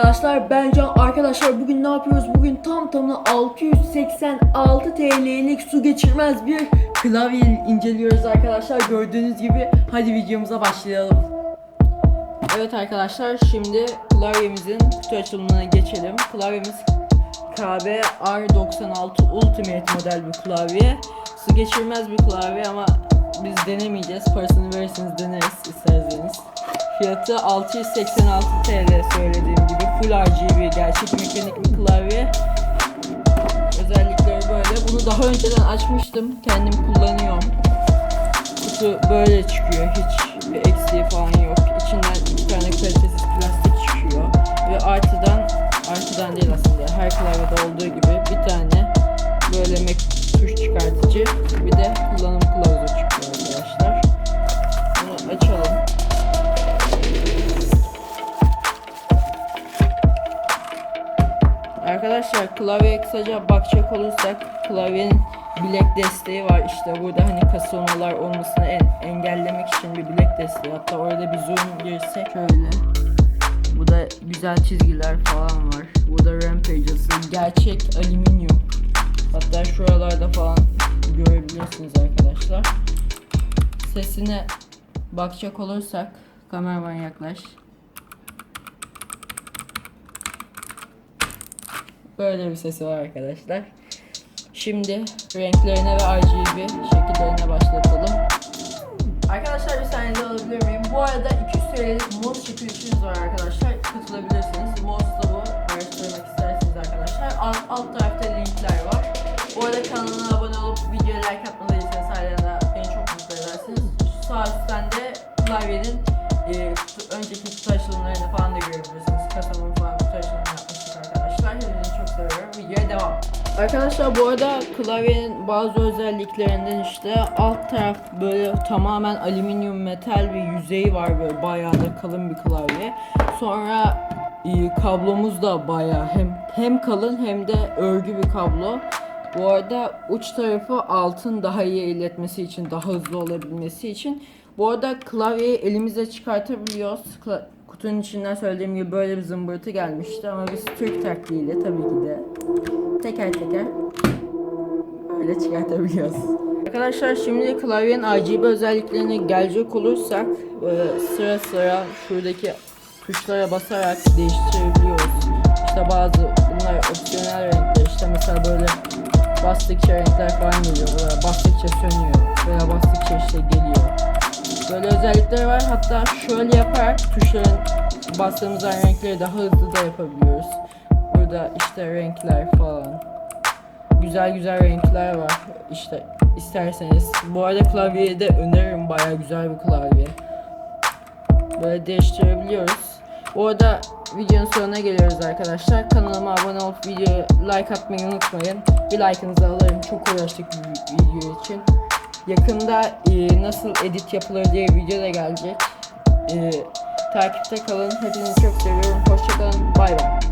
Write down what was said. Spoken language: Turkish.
Arkadaşlar. Ben Can. Arkadaşlar bugün ne yapıyoruz? Bugün tam tamına 686 TL'lik su geçirmez bir klavye inceliyoruz arkadaşlar. Gördüğünüz gibi hadi videomuza başlayalım. Evet arkadaşlar şimdi klavyemizin kutu açılımına geçelim. Klavyemiz KB R96 Ultimate model bir klavye. Su geçirmez bir klavye ama biz denemeyeceğiz. Parasını verirseniz deneriz isterseniz. Fiyatı 686 TL söylediğim gibi full RGB gerçek mekanik bir klavye. Özellikleri böyle. Bunu daha önceden açmıştım. Kendim kullanıyorum. Kutu böyle çıkıyor. Hiç bir eksiği falan yok. İçinden iki tane kalitesiz plastik çıkıyor. Ve artıdan, artıdan değil aslında. Her klavyede olduğu gibi bir tane böyle mek- tuş çıkartıcı. Arkadaşlar klavyeye kısaca bakacak olursak klavyenin bilek desteği var. İşte burada hani kasılmalar olmasını en- engellemek için bir bilek desteği. Hatta orada bir zoom girsek. Şöyle. Bu da güzel çizgiler falan var. Burada rampages gerçek alüminyum. Hatta şuralarda falan görebilirsiniz arkadaşlar. Sesine bakacak olursak kameraman yaklaş Böyle bir sesi var arkadaşlar. Şimdi renklerine ve RGB şekillerine başlatalım. Arkadaşlar bir saniye alabilir miyim? Bu arada 200 TL'lik mouse çekilişimiz var arkadaşlar. Katılabilirsiniz. Mouse da bu. Araştırmak isterseniz arkadaşlar. Alt, alt tarafta linkler var. Bu arada kanalına abone olup videoya like atmadıysanız hala beni çok mutlu edersiniz. Sağ üstten de klavyenin e, kutu- önceki kutu açılımlarını falan da görebilirsiniz. Kasamın falan kutu açılımı yapmıştık arkadaşlar. Hepinizi çok seviyorum. Videoya devam. Arkadaşlar bu arada klavyenin bazı özelliklerinden işte alt taraf böyle tamamen alüminyum metal bir yüzeyi var böyle bayağı da kalın bir klavye. Sonra e, kablomuz da bayağı hem hem kalın hem de örgü bir kablo. Bu arada uç tarafı altın daha iyi iletmesi için, daha hızlı olabilmesi için. Bu arada klavyeyi elimize çıkartabiliyoruz. Kla- kutunun içinden söylediğim gibi böyle bir zımbırtı gelmişti ama biz Türk taktiğiyle tabii ki de teker teker öyle çıkartabiliyoruz. Arkadaşlar şimdi klavyenin RGB özelliklerine gelecek olursak böyle sıra sıra şuradaki tuşlara basarak değiştirebiliyoruz. İşte bazı bunlar opsiyonel renkler işte mesela böyle bastıkça renkler falan geliyor. Böyle bastıkça sönüyor veya bastıkça işte geliyor. Böyle özellikleri var. Hatta şöyle yaparak tuşların bastığımız zaman renkleri daha hızlı da yapabiliyoruz. Burada işte renkler falan. Güzel güzel renkler var. İşte isterseniz. Bu arada klavyeyi de öneririm. Baya güzel bir klavye. Böyle değiştirebiliyoruz. Bu arada videonun sonuna geliyoruz arkadaşlar. Kanalıma abone olup videoya like atmayı unutmayın. Bir like'ınızı alırım. Çok uğraştık bu video için. Yakında e, nasıl edit yapılır diye video da gelecek. E, takipte kalın. Hepinizi çok seviyorum. Hoşçakalın. Bay bay.